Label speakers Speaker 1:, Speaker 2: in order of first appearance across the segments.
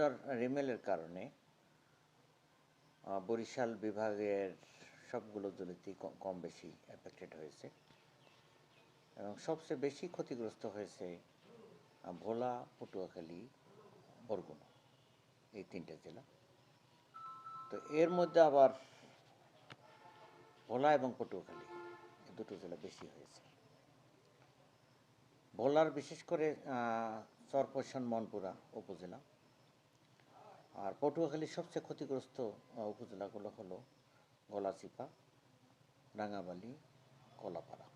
Speaker 1: ঘূর্ণিঝড় রিমেলের কারণে বরিশাল বিভাগের সবগুলো জেলাতেই কম বেশি এফেক্টেড হয়েছে। এবং সবচেয়ে বেশি ক্ষতিগ্রস্ত হয়েছে ভোলা, পটুয়াখালী, বরগুনা, এই তিনটে জেলা। তো এর মধ্যে আবার ভোলা এবং পটুয়াখালী, এই দুটো জেলা বেশি হয়েছে। ভোলার বিশেষ করে চরপোষণ মনপুরা উপজেলা আর পটুয়াখালীর সবচেয়ে ক্ষতিগ্রস্ত উপজেলাগুলো হলো গলাচিপা রাঙাবালি কলাপাড়া।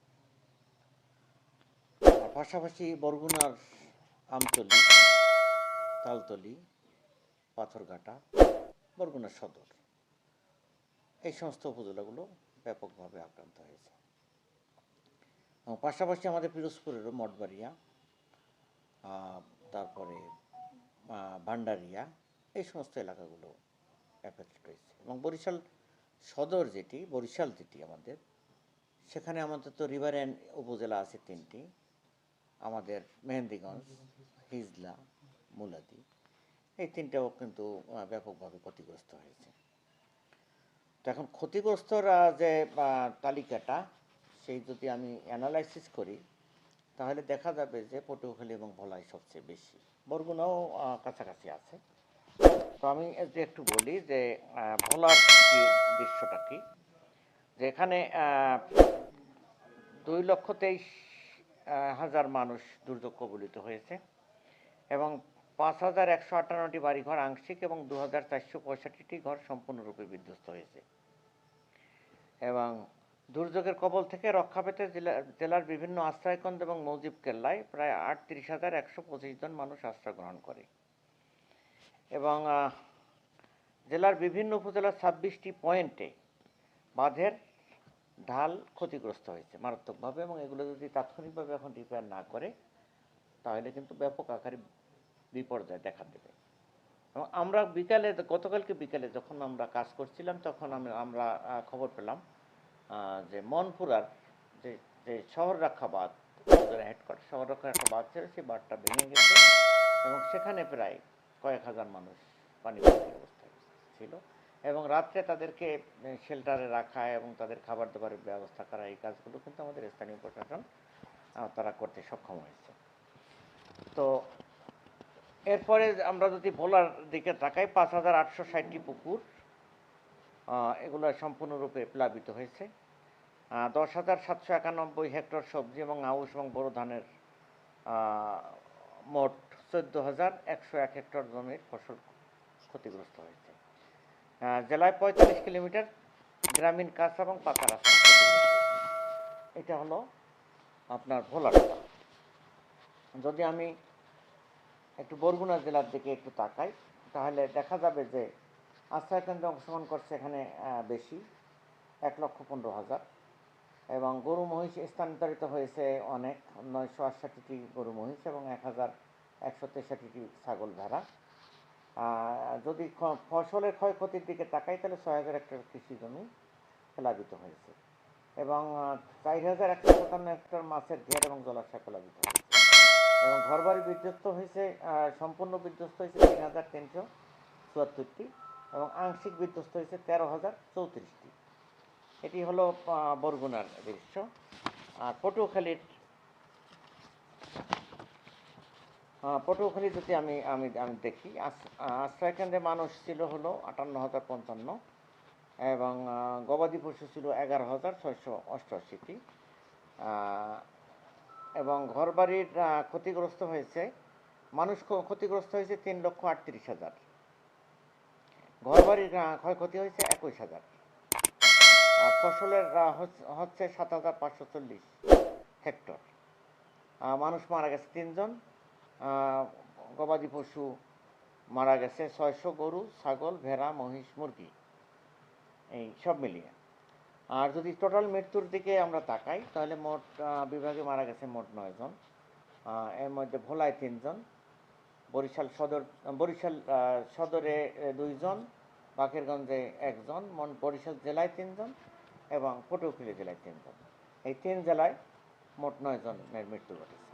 Speaker 1: আর পাশাপাশি বরগুনার আমতলি, তালতলি, পাথরঘাটা বরগুনা সদর, এই সমস্ত উপজেলাগুলো ব্যাপকভাবে আক্রান্ত হয়েছে। এবং পাশাপাশি আমাদের পিরোজপুরেরও মঠবাড়িয়া তারপরে ভান্ডারিয়া এই সমস্ত এলাকাগুলো এফেক্টেড হয়েছে এবং বরিশাল সদর যেটি, বরিশাল যেটি আমাদের, সেখানে আমাদের তো রিভার অ্যান্ড উপজেলা আছে তিনটি। আমাদের মেহেন্দিগঞ্জ, হিজলা, মুলাদি, এই তিনটাও কিন্তু ব্যাপকভাবে ক্ষতিগ্রস্ত হয়েছে। তো এখন ক্ষতিগ্রস্তর যে তালিকাটা, সেই যদি আমি অ্যানালাইসিস করি, তাহলে দেখা যাবে যে পটুয়াখালী এবং ভোলাই সবচেয়ে বেশি। বরগুনাও কাছাকাছি আছে। তো আমি যে একটু বলি যে ভোলার দৃশ্যটা কি? যে এখানে দুই লক্ষ তেইশ হাজার মানুষ দুর্যোগ কবলিত হয়েছে এবং পাঁচ হাজার একশো আটান্নটি বাড়িঘর আংশিক এবং দু হাজার চারশো পঁয়ষট্টিটি ঘর সম্পূর্ণরূপে বিধ্বস্ত হয়েছে। এবং দুর্যোগের কবল থেকে রক্ষা পেতে জেলা, জেলার বিভিন্ন আশ্রয়কেন্দ্র এবং মৌজিব কেল্লায় প্রায় আটত্রিশ হাজার একশো পঁচিশ জন মানুষ আশ্রয় গ্রহণ করে। এবং জেলার বিভিন্ন উপজেলার ছাব্বিশটি পয়েন্টে বাঁধের ঢাল ক্ষতিগ্রস্ত হয়েছে মারাত্মকভাবে এবং এগুলো যদি তাৎক্ষণিকভাবে এখন রিপেয়ার না করে, তাহলে কিন্তু ব্যাপক আকারে বিপর্যয় দেখা দেবে। এবং আমরা বিকালে, গতকালকে বিকালে যখন আমরা কাজ করছিলাম, তখন আমি, আমরা খবর পেলাম যে মনপুরার যে যে শহর রক্ষা বাঁধ হেডকোয়ার্টার শহর রক্ষা একটা বাঁধ ছিল, সেই বাঁধটা ভেঙে গেছে এবং সেখানে প্রায় কয়েক হাজার মানুষ পানিবন্দী অবস্থায় ছিল। এবং রাত্রে তাদেরকে শেল্টারে রাখা এবং তাদের খাবার দাবারের ব্যবস্থা করা, এই কাজগুলো কিন্তু আমাদের স্থানীয় প্রশাসন তারা করতে সক্ষম হয়েছে। তো এরপরে আমরা যদি ভোলার দিকে তাকাই, পাঁচ হাজার আটশো ষাটটি পুকুর এগুলো সম্পূর্ণরূপে প্লাবিত হয়েছে। দশ হাজার সাতশো একানব্বই হেক্টর সবজি এবং আউশ এবং বোরো ধানের মোট চোদ্দ হাজার একশো এক হেক্টর জমির ফসল ক্ষতিগ্রস্ত হয়েছে। জেলায় পঁয়তাল্লিশ কিলোমিটার গ্রামীণ কাঁচা এবং পাকা রাস্তা এটা হলো আপনার ভোলাটা যদি আমি একটু বরগুনা জেলার দিকে একটু তাকাই, তাহলে দেখা যাবে যে আশ্রয়কেন্দ্রে অংশগ্রহণ করছে এখানে বেশি, এক লক্ষ পনেরো হাজার। এবং গরু মহিষ স্থানান্তরিত হয়েছে অনেক, নয়শো আটষট্টিটি গরু মহিষ এবং এক হাজার একশো তেষট্টিটি ছাগল আহ, যদি ফসলের ক্ষয়ক্ষতির দিকে তাকাই তাহলে ছয় হাজার হেক্টর কৃষি জমি প্লাবিত হয়েছে। এবং চার হাজার একশো সাতান্ন হেক্টর মাছের ঘের এবং জলাশয় প্লাবিত হয়েছে। এবং ঘরবাড়ি বিধ্বস্ত হয়েছে সম্পূর্ণ বিধ্বস্ত হয়েছে তিন হাজার তিনশো চুয়াত্তরটি এবং আংশিক বিধ্বস্ত হয়েছে তেরো হাজার চৌত্রিশটি। এটি হলো বরগুনার দৃশ্য। আর পটুয়াখালীর পটুয়াখালী যদি আমি আমি আমি দেখি আশ্রয়কেন্দ্রে মানুষ ছিল হলো আটান্ন হাজার পঞ্চান্ন এবং গবাদি পশু ছিল এগারো হাজার ছয়শো অষ্টআশিটি। এবং ঘরবাড়ির ক্ষতিগ্রস্ত হয়েছে, মানুষ ক্ষতিগ্রস্ত হয়েছে তিন লক্ষ আটত্রিশ হাজার। ঘরবাড়ির ক্ষয়ক্ষতি হয়েছে একুশ হাজার। আর ফসলের হচ্ছে সাত হাজার পাঁচশো চল্লিশ হেক্টর। মানুষ মারা গেছে তিনজন। গবাদি পশু মারা গেছে। ছয়শো গরু, ছাগল, ভেড়া, মহিষ, মুরগি, এই সব মিলিয়ে। আর যদি টোটাল মৃত্যুর দিকে আমরা তাকাই, তাহলে মোট বিভাগে মারা গেছে মোট নয়জন এর মধ্যে ভোলায় তিনজন, বরিশাল সদর, বরিশাল সদরে দুইজন, বাকেরগঞ্জে একজন, মন বরিশাল জেলায় তিনজন এবং পটুয়াখালী জেলায় তিনজন। এই তিন জেলায় মোট নয় জনের মৃত্যু ঘটেছে।